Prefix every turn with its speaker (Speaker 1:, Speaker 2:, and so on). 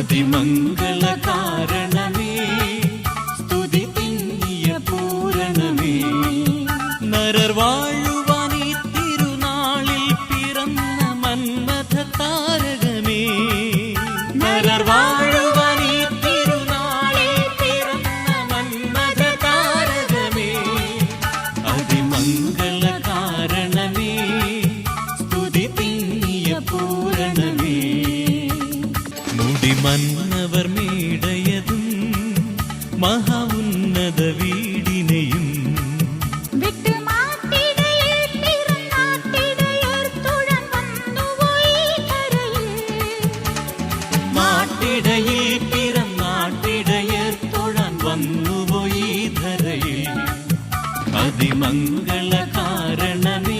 Speaker 1: അതിമംഗള കാരണമേ സ്തുതി തിങ്ങിയ പൂരണമേ. നരർ വാഴുവാൻ ഈ തിരുനാളിൽ പിറന്ന മന്മഥ താരകമേ. നരർ വാഴുവാൻ ഈ തിരുനാളിൽ പിറന്ന മന്മഥ താരകമേ. അതിമംഗള മന്നവർ മേടയതും മഹാ ഉന്നത വീടിനെയും
Speaker 2: മാട്ടിടയിൽ പിറന്നാട്ടിടയർ തുഴൻ വന്നുപോയി കരയിൽ
Speaker 1: മാട്ടിടയിൽ പിറന്നാട്ടിടയർ തൊഴാൻ വന്നുപോയി ധരയിൽ? അതിമംഗള കാരണമേ